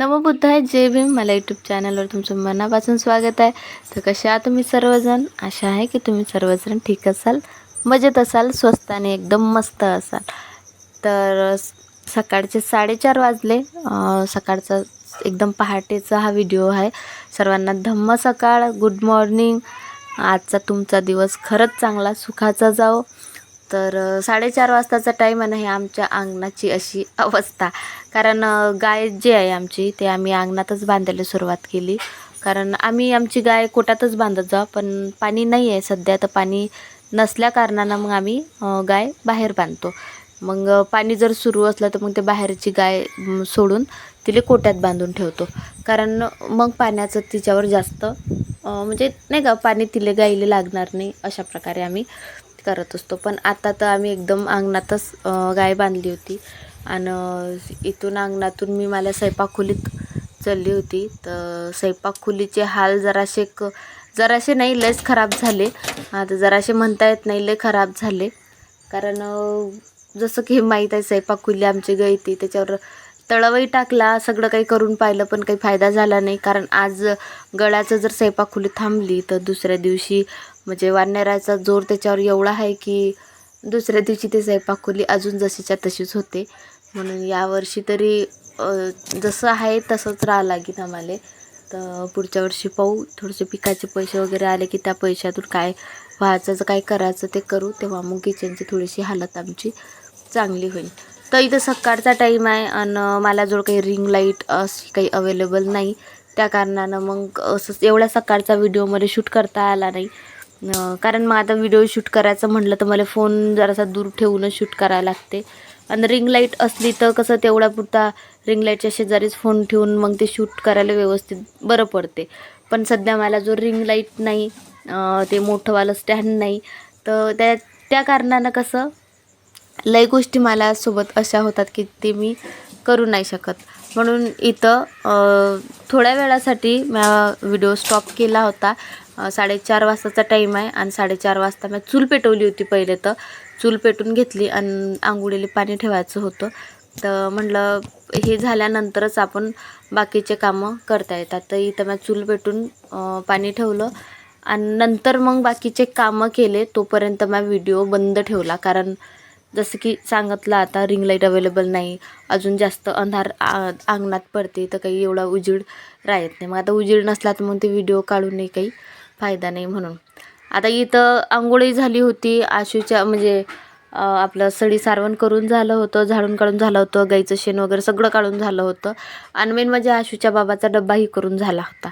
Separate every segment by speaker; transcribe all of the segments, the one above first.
Speaker 1: नमोबुद्धाय जय भीम. मला यूट्यूब चॅनलवर तुमचं मनापासून स्वागत आहे. तर कसे आहात तुम्ही सर्वजण? आशा आहे की तुम्ही सर्वजण ठीक असाल मजेत असाल स्वस्त आणि एकदम मस्त असाल. तर सकाळचे साडेचार वाजले. सकाळचा एकदम पहाटेचा हा व्हिडिओ आहे. सर्वांना धम्म सकाळ गुड मॉर्निंग आजचा तुमचा दिवस खरंच चांगला सुखाचा जाओ तर साडेचार वाजताचा टाईम आहे आमच्या अंगणाची अशी अवस्था. कारण गाय जी आहे आमची ते आम्ही अंगणातच बांधायला सुरुवात केली. कारण आम्ही आमची गाय कोटातच बांधत जाऊ पण पाणी नाही आहे सध्या तर पाणी नसल्या कारणानं मग आम्ही गाय बाहेर बांधतो. मग पाणी जर सुरू असलं तर मग ते बाहेरची गाय सोडून तिला कोट्यात बांधून ठेवतो. कारण मग पाण्याचं तिच्यावर जास्त म्हणजे नाही का पाणी तिले गाईला लागणार नाही अशा प्रकारे आम्ही करत असतो. पण आता तर आम्ही एकदम अंगणातच गाय बांधली होती. आणि इथून अंगणातून मी मला स्वयंपाकखोलीत चालली होती. तर स्वयंपाकखोलीचे हाल जराशे क जराशे नाही लयच खराब झाले. आता जराशे म्हणता येत नाही लय खराब झाले. कारण जसं की माहीत आहे स्वयंपाकखोली आमची गळती त्याच्यावर तळवही टाकला सगळं काही करून पाहिलं पण काही फायदा झाला नाही. कारण आज गळ्याचं जर सैपाखुली थांबली तर दुसऱ्या दिवशी म्हणजे वानराचा जोर त्याच्यावर एवढा आहे की दुसऱ्या दिवशी ते सैपाखुली अजून जशीच्या तशीच होते. म्हणून यावर्षी तरी जसं आहे तसंच राहा लागेल आम्हाला. तर पुढच्या वर्षी पाहू. थोडेसे पिकाचे पैसे वगैरे आले की त्या पैशातून काय व्हायचं जर काय करायचं ते करू. तेव्हा मग किचनची थोडीशी हालत आमची चांगली होईल. तर इथं सकाळचा टाईम आहे आणि मला जवळ काही रिंग लाइट अशी काही अवेलेबल नाही त्या कारणानं मग असं एवढ्या सकाळचा व्हिडिओमध्ये शूट करता आला नाही. कारण मग आता व्हिडिओ शूट करायचं म्हटलं तर मला फोन जरासा दूर ठेवूनच शूट करायला लागते. आणि रिंग लाइट असली तर कसं तेवढ्या पुरता रिंग लाईटच्या शेजारीच फोन ठेवून मग ते शूट करायला व्यवस्थित बरं पडते. पण सध्या मला जो रिंग लाइट नाही ते मोठंवालं स्टँड नाही तर त्या त्या कारणानं कसं लय गोष्टी मला सोबत अशा होतात की ते मी करू नाही शकत. म्हणून इथं थोड्या वेळासाठी मी व्हिडिओ स्टॉप केला होता. साडेचार वाजताचा टाईम आहे आणि साडेचार वाजता मी चूल पेटवली होती पहिले तर. चूल पेटून घेतली आणि आंघोळीला पाणी ठेवायचं होतं. तर म्हटलं हे झाल्यानंतरच आपण बाकीचे कामं करता येतात. तर इथं मी चूल पेटून पाणी ठेवलं आणि नंतर मग बाकीचे कामं केले तोपर्यंत मी व्हिडिओ बंद ठेवला. कारण जसं की सांगितलं आता रिंग लाइट अवेलेबल नाही. अजून जास्त अंधार आ- अंगणात पडते तर काही एवढा उजेड राहत नाही. मग आता उजेड नसला तर मग ते व्हिडिओ काढूनही काही फायदा नाही म्हणून. आता इथं आंघोळी झाली होती. आशूच्या म्हणजे आपलं सडी सारवण करून झालं होतं झाडून काढून झालं होतं गाईचं शेण वगैरे सगळं काढून झालं होतं. आणि मेन म्हणजे आशूच्या बाबाचा डब्बाही करून झाला होता.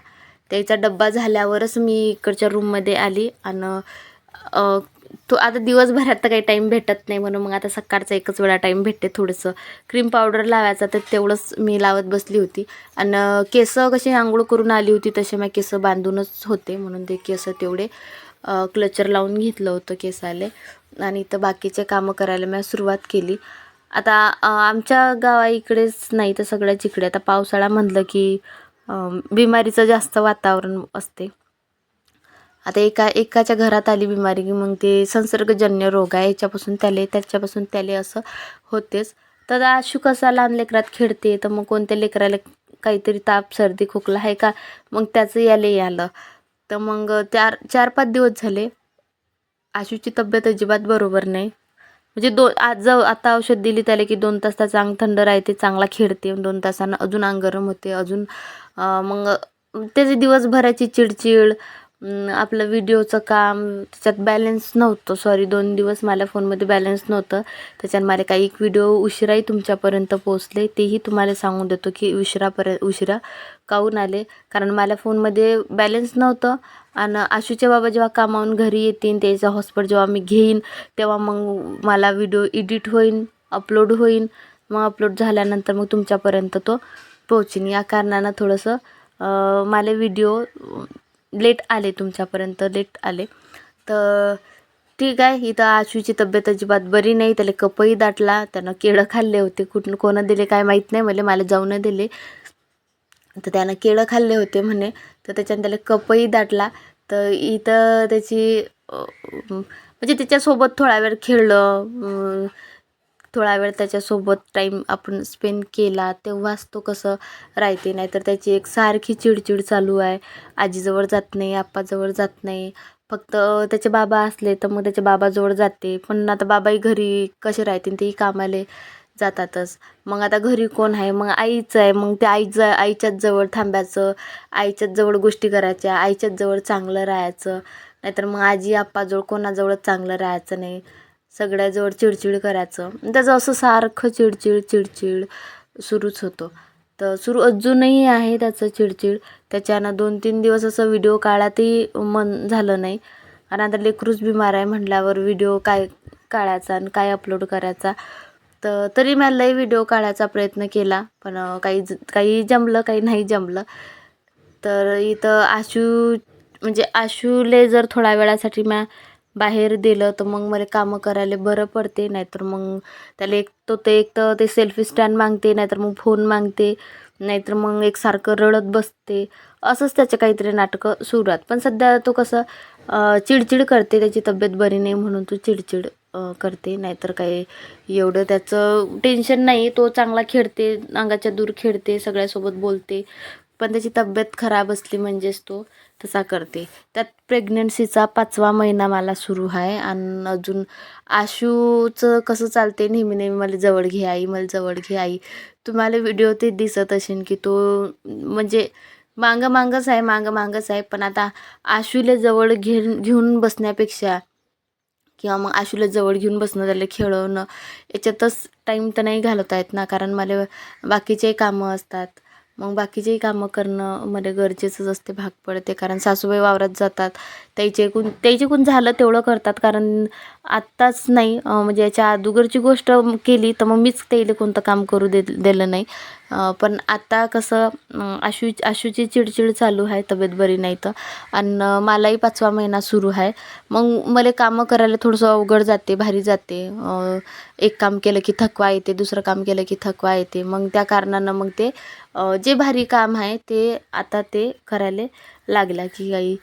Speaker 1: त्याचा डब्बा झाल्यावरच मी इकडच्या रूममध्ये आली आणि तो आता दिवसभरात तर काही टाईम भेटत नाही म्हणून मग आता सकाळचा एकच वेळा टाईम भेटते थोडंसं. क्रीम पावडर लावायचा तर तेवढंच मी लावत बसली होती. आणि केस कशी आंघोळ करून आली होती तसे मी केस बांधूनच होते म्हणून ते केस तेवढे क्लचर लावून घेतलं होतं केसाले. आणि इथं बाकीचे कामं करायला मी सुरुवात केली. आता आमच्या गावा इकडेच नाही तर सगळ्याच इकडे. आता पावसाळा म्हणलं की बिमारीचं जास्त वातावरण असते. आता एका एकाच्या घरात आली बिमारी की मग ते संसर्गजन्य रोग आहे याच्यापासून त्याले त्याच्यापासून त्याले असं होतेच. तर आशू कसा लहान लेकरात खेळते तर मग कोणत्या लेकराला काहीतरी ताप सर्दी खोकला आहे का? मग त्याचं याले यालं तर मग चार चार पाच दिवस झाले. आशूची तब्येत अजिबात बरोबर नाही. म्हणजे दो आज जाऊ आता औषध दिली त्याला की दोन तास त्याचं अंग थंड राहते चांगला खेळते दोन तासानं अजून अंग गरम होते अजून मग त्याचे दिवसभराची चिडचिड आपलं व्हिडिओचं काम त्याच्यात बॅलन्स नव्हतं. सॉरी दोन दिवस माझ्या फोनमध्ये बॅलन्स नव्हतं. त्याच्यात मला काही एक व्हिडिओ उशिराही तुमच्यापर्यंत पोचले तेही तुम्हाला सांगून देतो की उशिरापर्यंत उशिरा काहून आले. कारण मला फोनमध्ये बॅलन्स नव्हतं. आणि आशूचे बाबा जेव्हा कामावून घरी येतील त्याचा हॉस्पिटल जेव्हा मी घेईन तेव्हा मग मला व्हिडिओ एडिट होईन अपलोड होईन. मग अपलोड झाल्यानंतर मग तुमच्यापर्यंत तो पोचेन या कारणानं थोडंसं मला व्हिडिओ लेट आले तुमच्यापर्यंत लेट आले. तर ठीक आहे इथं आशूची तब्येत अजिबात बरी नाही त्याला कपही दाटला त्यानं केळं खाल्ले होते कुठून कोणं दिले काय माहीत नाही मला मला जाऊन दिले. तर त्यानं केळं खाल्ले होते म्हणे तर त्याच्यानं त्याला कपही दाटला. तर इथं त्याची म्हणजे त्याच्यासोबत थोडा वेळ खेळलं थोडा वेळ त्याच्यासोबत टाईम आपण स्पेंड केला तेव्हाच तो कसं राहते. नाहीतर त्याची एक सारखी चिडचिड चालू आहे. आजीजवळ जात नाही आप्पाजवळ जात नाही. फक्त त्याचे बाबा असले तर मग त्याच्या बाबाजवळ जाते. पण आता बाबाही घरी कसे राहतील तेही कामाला जातातच. मग आता घरी कोण आहे? मग आईचं आहे. मग ते ज आईच्याच जवळ थांबायचं. आईच्याच जवळ गोष्टी करायच्या. आईच्याच जवळ चांगलं राहायचं. नाहीतर मग आजी आप्पाजवळ कोणाजवळच चांगलं राहायचं नाही. सगळ्याजवळ चिडचिड करायचं. त्याचं असं सारखं चिडचिड चिडचिड सुरूच होतो. तर सुरू अजूनही आहे त्याचं चिडचिड. त्याच्यानं दोन तीन दिवस असं व्हिडिओ काढातही मन झालं नाही. आणि आता लेकरूच बिमार आहे म्हटल्यावर व्हिडिओ काय काढायचा आणि काय अपलोड करायचा. तर तरी मी लई व्हिडिओ काढायचा प्रयत्न केला पण काही ज- काही जमलं काही नाही जमलं. तर इथं आशू म्हणजे आशूले जर थोड्या वेळासाठी मॅ बाहेर दिलं तर मग मला कामं करायला बरं पडते नाहीतर मग त्याला एक तो ते एक तर ते सेल्फी स्टँड मागते नाहीतर मग फोन मागते नाहीतर मग एकसारखं रडत बसते. असंच त्याचे काहीतरी नाटकं सुरू आहेत पण सध्या तो कसं चिडचिड करते त्याची तब्येत बरी नाही म्हणून तो चिडचिड करते नाहीतर काही एवढं त्याचं टेन्शन नाही. तो चांगला खेळते अंगाच्या दूर खेळते सगळ्यासोबत बोलते. पण त्याची तब्येत खराब असली म्हणजेच तो तसा करते. त्यात प्रेग्नन्सीचा पाचवा महिना मला सुरू आहे आणि अजून आशूचं कसं चालते नेहमी नेहमी मला जवळ घे आई मला जवळ घे आई. तुम्हाला व्हिडिओ ते दिसत असेल की तो म्हणजे मागं मागंच आहे मागं मागंच आहे. पण आता आशूला जवळ घेऊन घेऊन बसण्यापेक्षा किंवा मग आशूला जवळ घेऊन बसणं त्याला खेळवणं याच्यातच टाईम तर नाही घालवता येत ना. कारण मला बाकीचेही कामं असतात. मग बाकीचेही कामं करणं मला गरजेचंच असते भाग पडते. कारण सासूबाई वावरात जातात. त्याच्याकडून त्याच्याकडून झालं तेवढं करतात. कारण आत्ताच नाही. म्हणजे याच्या अगोदरची गोष्ट केली तर मग मीच त्याला कोणतं काम करू दे दिलं नाही. पण आता कसं आशू आशूची चिडचिड चालू आहे तब्येत बरी नाही तर. आणि मलाही पाचवा महिना सुरू आहे. मग मला कामं करायला थोडंसं अवघड जाते भारी जाते. एक काम केलं की थकवा येते दुसरं काम केलं की थकवा येते. मग त्या कारणानं मग ते जे भारी काम आहे ते आता ते करायला लागला की काही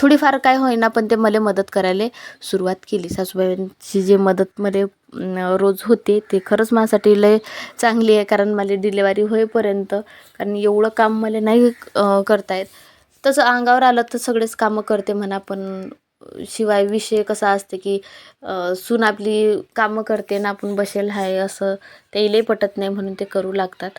Speaker 1: थोडीफार काय होईना पण ते मला मदत करायला सुरुवात केली. सासूबाईंची जे मदत मला रोज होते ते खरंच माझ्यासाठी लय चांगली आहे कारण मला डिलेवरी होईपर्यंत कारण एवढं काम मला नाही करता येत तसं अंगावर आलं तर सगळेच कामं करते म्हणा पण शिवाय विषय कसा असते की सून आपली कामं करते ना आपण बसेल आहे असं ते पटत नाही म्हणून ते करू लागतात.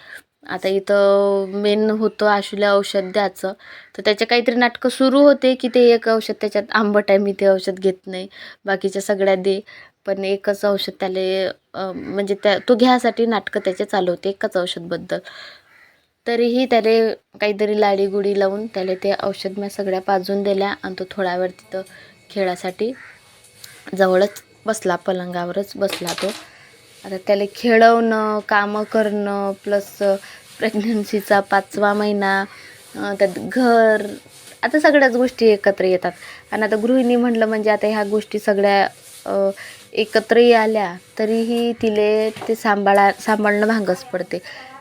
Speaker 1: आता इथं मेन होतं आशुला औषध द्यायचं तर त्याचे काहीतरी नाटकं सुरू होते की ते एक औषध त्याच्यात आंबट आहे मी ते औषध घेत नाही. बाकीच्या सगळ्या दे. पण एकच औषध त्याला म्हणजे त्या तो घ्यायसाठी नाटकं त्याचे चालू होते एकच औषधबद्दल. तरीही त्याला काहीतरी लाडीगुडी लावून त्याला ते औषध मी सगळ्या पाजून दिल्या आणि तो थोडा वेळ तिथं खेळासाठी जवळच बसला पलंगावरच बसला तो. आता त्याला खेळवणं कामं करणं प्लस प्रेग्नन्सीचा पाचवा महिना त्यात घर आता सगळ्याच गोष्टी एकत्र येतात. आणि आता गृहिणी म्हटलं म्हणजे आता ह्या गोष्टी सगळ्या एकत्रही आल्या तरीही तिले ते सांभाळा सांभाळणं भांगच पडते.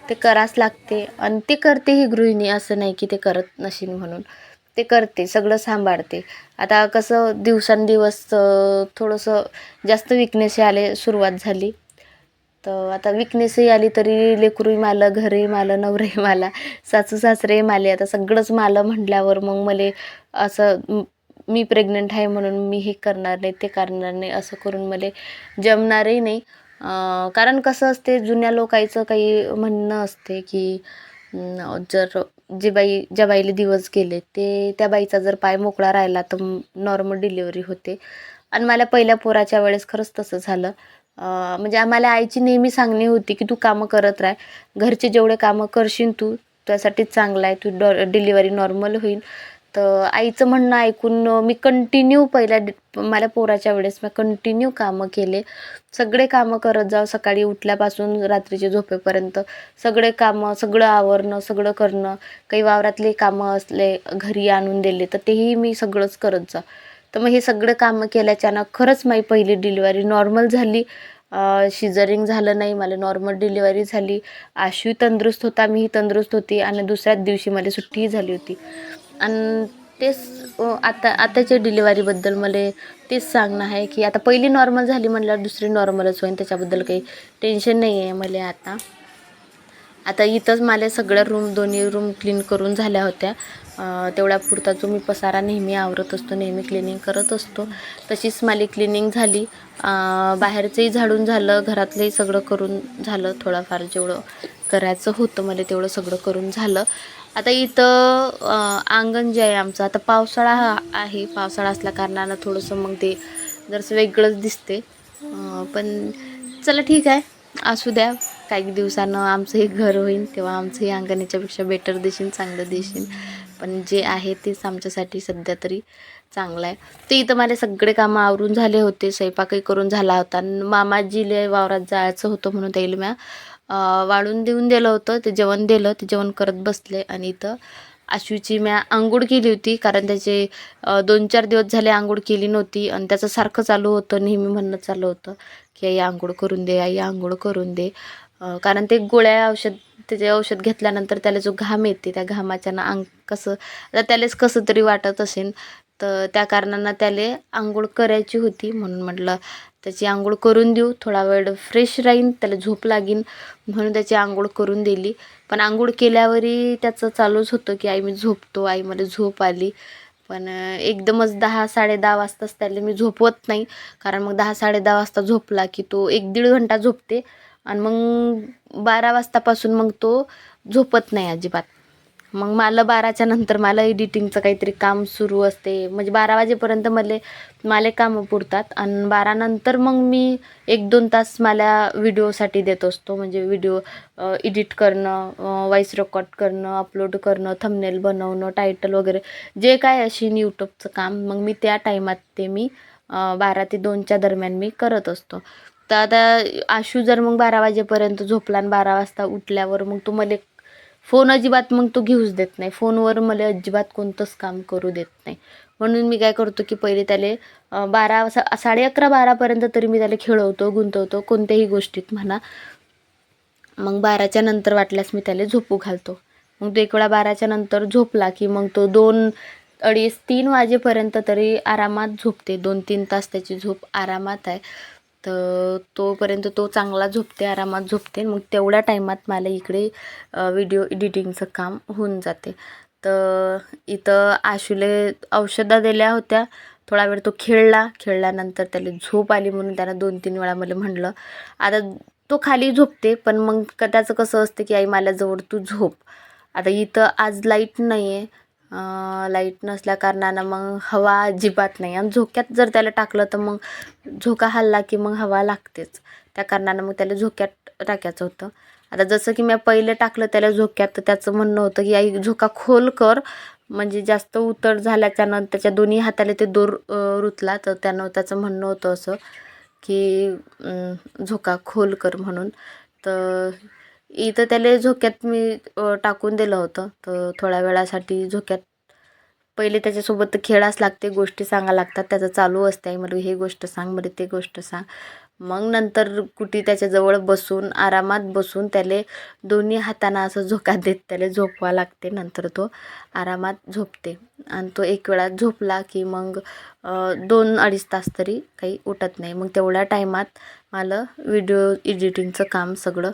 Speaker 1: ते करावंच लागते. आणि ते करते ही गृहिणी असं नाही की ते करत नशीन म्हणून. ते करते सगळं सांभाळते. आता कसं दिवसांदिवस थोडंसं जास्त विकनेस आले सुरुवात झाली. तर आता विकनेसही आली तरी लेकरूही मालं घरही मालं नवरही माला सासू सासरेही माले. आता सगळंच मालं म्हटल्यावर मग मला असं मी प्रेग्नंट आहे म्हणून मी हे करणार नाही ते करणार नाही असं करून मला जमणारही नाही. कारण कसं असते जुन्या लोकांचं काही म्हणणं असते की जर जे बाई ज्या बाईला दिवस गेले ते त्या बाईचा जर पाय मोकळा राहिला तर नॉर्मल डिलिव्हरी होते. आणि मला पहिल्या पोराच्या वेळेस खरंच तसं झालं. म्हणजे आम्हाला आईची नेहमी सांगणी होती की तू कामं करत राह. घरचे जेवढे कामं करशील तू त्यासाठी चांगलं आहे. तू डॉ डिलिव्हरी नॉर्मल होईल. तर आईचं म्हणणं ऐकून मी कंटिन्यू पहिल्या डि- मला पोराच्या वेळेस मी कंटिन्यू कामं केले. सगळे कामं करत जाव. सकाळी उठल्यापासून रात्रीचे झोपेपर्यंत सगळे कामं सगळं आवरणं सगळं करणं. काही वावरातले कामं असले घरी आणून दिले तर तेही मी सगळंच करत जा तर मग हे सगळं कामं केल्याच्यानं खरंच माझी पहिली डिलिव्हरी नॉर्मल झाली. शिजरिंग झालं नाही मला नॉर्मल डिलिव्हरी झाली. आशू तंदुरुस्त होता मीही तंदुरुस्त होती आणि दुसऱ्याच दिवशी मला सुट्टीही झाली होती. आणि तेच आता आताच्या डिलिव्हरीबद्दल मला तेच सांगणं आहे की आता पहिली नॉर्मल झाली म्हणल्यावर दुसरी नॉर्मलच होईल त्याच्याबद्दल काही टेन्शन नाही आहे मला आता. आता इथंच मला सगळ्या रूम दोन्ही रूम क्लीन करून झाल्या होत्या. तेवढ्या पुरता जो मी पसारा नेहमी आवरत असतो नेहमी क्लिनिंग करत असतो तशीच माझी क्लिनिंग झाली. बाहेरचंही झाडून झालं घरातलंही सगळं करून झालं थोडंफार जेवढं करायचं होतं मला तेवढं सगळं करून झालं. आता इथं अंगण जे आहे आमचं आता पावसाळा हा आहे पावसाळा असल्या कारणानं थोडंसं मग ते जरासं वेगळंच दिसते पण चला ठीक आहे असू द्या. काही दिवसानं आमचं हे घर होईल तेव्हा आमचं हे अंगण याच्यापेक्षा बेटर देशील चांगलं देशील पण जे आहे तेच आमच्यासाठी सध्या तरी चांगलं आहे. ते इथं माझे सगळे कामं आवरून झाले होते स्वयंपाकही करून झाला होता. आणि मामाजीले वावरात जायचं होतं म्हणून त्याला म्या वाळून वाढून देऊन दिलं होतं ते जेवण दिलं ते जेवण करत बसले. आणि इथं आशूची म्या आंघोळ केली होती कारण त्याचे दोन चार दिवस झाले आंघोळ केली नव्हती. आणि त्याचं सारखं चालू होतं नेहमी म्हणणं चालू होतं की आई आंघोळ करून दे आई आंघोळ करून दे. कारण ते गोळ्या औषध त्याचे औषध घेतल्यानंतर त्याला जो घाम येते त्या घामाच्या ना अंग कसं आता त्यालाच कसं तरी वाटत असेल तर त्या कारणानं त्याला आंघोळ करायची होती म्हणून म्हटलं त्याची आंघोळ करून देऊ थोडा वेळ फ्रेश राहीन त्याला झोप लागीन म्हणून त्याची आंघोळ करून दिली. पण आंघोळ केल्यावरही त्याचं चालूच होतं की आई मी झोपतो आई मला झोप आली. पण एकदमच दहा साडे दहा वाजताच त्याला मी झोपवत नाही कारण मग दहा साडे दहा वाजता झोपला की तो एक दीड घंटा झोपते. आणि मग बारा वाजतापासून मग तो झोपत नाही अजिबात. मग मला बाराच्या नंतर मला एडिटिंगचं काहीतरी काम सुरू असते. म्हणजे बारा वाजेपर्यंत मला मला कामं पुरतात आणि बारानंतर मग मी एक दोन तास मला व्हिडिओसाठी देत असतो. म्हणजे व्हिडिओ एडिट करणं व्हॉइस रेकॉर्ड करणं अपलोड करणं थंबनेल बनवणं टायटल वगैरे जे काय असेल यूट्यूबचं काम मग मी त्या टायमात ते मी बारा ते दोनच्या दरम्यान मी करत असतो. तर आता आशू जर मग बारा वाजेपर्यंत झोपला आणि बारा वाजता उठल्यावर मग तो मला फोन अजिबात मग तो घेऊच देत नाही. फोनवर मला अजिबात कोणतंच काम करू देत नाही. म्हणून मी काय करतो की पहिले त्याला बारा सा साडे अकरा बारापर्यंत तरी मी त्याला खेळवतो गुंतवतो कोणत्याही गोष्टीत म्हणा. मग बाराच्या नंतर वाटल्यास मी त्याला झोपू घालतो. मग तो एक वेळा बाराच्या नंतर झोपला की मग तो दोन अडीच तीन वाजेपर्यंत तरी आरामात झोपते. दोन तीन तास त्याची झोप आरामात आहे. तर तोपर्यंत तो चांगला झोपते आरामात झोपते. मग तेवढ्या टायमात मला इकडे व्हिडिओ एडिटिंगचं काम होऊन जाते. तर इथं आशूले औषधं दिल्या होत्या. थोडा वेळ तो खेळला. खेळल्यानंतर त्याला झोप आली म्हणून त्यानं दोन तीन वेळा मला म्हणलं. आता तो खाली झोपते पण मग त्याचं कसं असतं की आई मला जवळ तू झोप. आता इथं आज लाइट नाही आहे लाइट नसल्या कारणानं मग हवा अजिबात नाही. आणि झोक्यात जर त्याला टाकलं तर मग झोका हल्ला की मग हवा लागतेच. त्या कारणानं मग त्याला झोक्यात टाकायचं होतं. आता जसं की मी पहिले टाकलं त्याला झोक्यात तर त्याचं म्हणणं होतं की आई झोका खोल कर. म्हणजे जास्त उतर झाल्याच्यानं त्याच्या दोन्ही हाताला ते दोर रुतला. तर त्यानं त्याचं म्हणणं होतं असं की झोका खोल कर म्हणून. तर इथं त्याला झोक्यात मी टाकून दिलं होतं. तर थोड्या वेळासाठी झोक्यात पहिले त्याच्यासोबत खेळाच लागते गोष्टी सांगा लागतात त्याचं चालू असते आहे मला हे गोष्ट सांग मला ते गोष्ट सांग. मग नंतर कुठे त्याच्याजवळ बसून आरामात बसून त्याले दोन्ही हातांना असं झोका देत त्याला झोपवा लागते. नंतर तो आरामात झोपते. आणि तो एक वेळा झोपला की मग दोन अडीच तास तरी काही उठत नाही. मग तेवढ्या टायमात मला व्हिडिओ एडिटिंगचं काम सगळं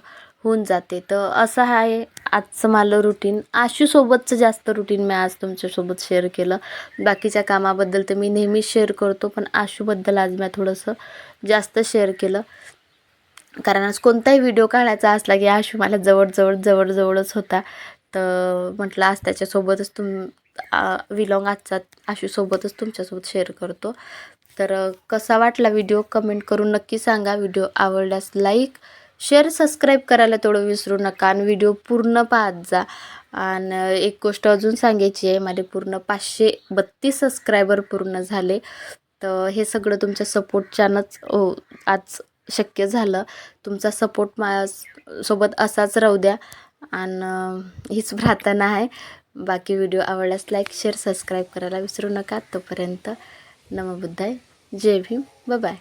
Speaker 1: होऊन जाते. तर असं आहे आजचं मला रुटीन आशूसोबतचं जास्त रुटीन मी आज तुमच्यासोबत शेअर केलं. बाकीच्या कामाबद्दल तर मी नेहमीच शेअर करतो पण आशूबद्दल आज मी थोडंसं जास्त शेअर केलं. कारण आज कोणताही व्हिडिओ काढायचा असला की आशू मला जवळजवळ जवळजवळच होता. तर म्हटलं आज त्याच्यासोबतच तुम विलॉंग आजचा आशूसोबतच तुमच्यासोबत शेअर करतो. तर कसा वाटला व्हिडिओ कमेंट करून नक्की सांगा. व्हिडिओ आवडल्यास लाईक शेअर सबस्क्राईब करायला तेवढं विसरू नका आणि व्हिडिओ पूर्ण पाहत जा. आणि एक गोष्ट अजून सांगायची आहे माझे पूर्ण पाचशे बत्तीस सबस्क्रायबर पूर्ण झाले. तर हे सगळं तुमच्या सपोर्टच्यानंच हो आज शक्य झालं. तुमचा सपोर्ट मा सोबत असाच राहू द्या. आणि हीच प्रार्थना आहे. बाकी व्हिडिओ आवडल्यास लाईक शेअर सबस्क्राईब करायला विसरू नका. तोपर्यंत नमबुद्धाय जय भीम. बाय